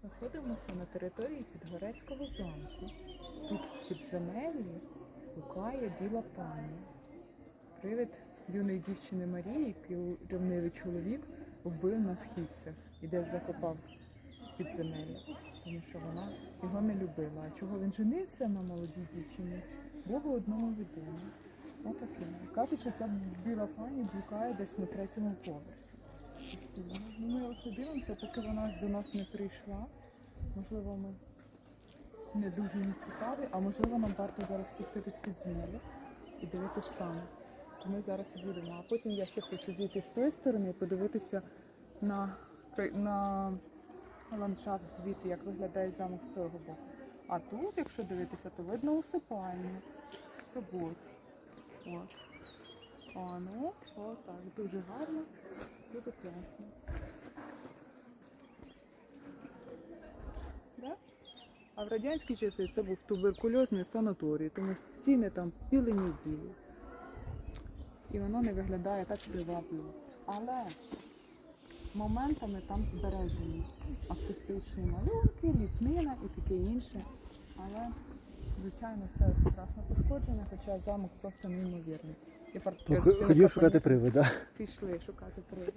Знаходимося на території Підгорецького замку. Тут в підземеллі гукає біла пані. Привид юної дівчини Марії, яку ревнивий чоловік вбив на східцях і десь закопав підземелля, тому що вона його не любила. А чого він женився на молодій дівчині, Богу одному відомо. Отаке. Кажуть, що ця біла пані блукає десь на третьому поверсі. Постійно. Ну, Ми ось дивимося, поки вона до нас не прийшла. Можливо, ми не дуже їй цікаві, а можливо, нам варто зараз спуститись під землю і дивитись там. Ми зараз будемо. А потім я ще хочу зійти з тої сторони і подивитися на, на ландшафт звідти, як виглядає замок з того боку. А тут, якщо дивитися, то видно усипальню, собор. От. А ну, отак, дуже гарно, дуже класно. Да? А в радянські часи це був туберкульозний санаторій, тому стіни там білені білі. І воно не виглядає так привабливо. Але моментами там збережені автентичні малюнки, ліпнина і таке інше. Але, звичайно, все страшно пошкоджене, хоча замок просто неймовірний. І фарт- Ну, з Хотів шукати привида. Пішли шукати привида.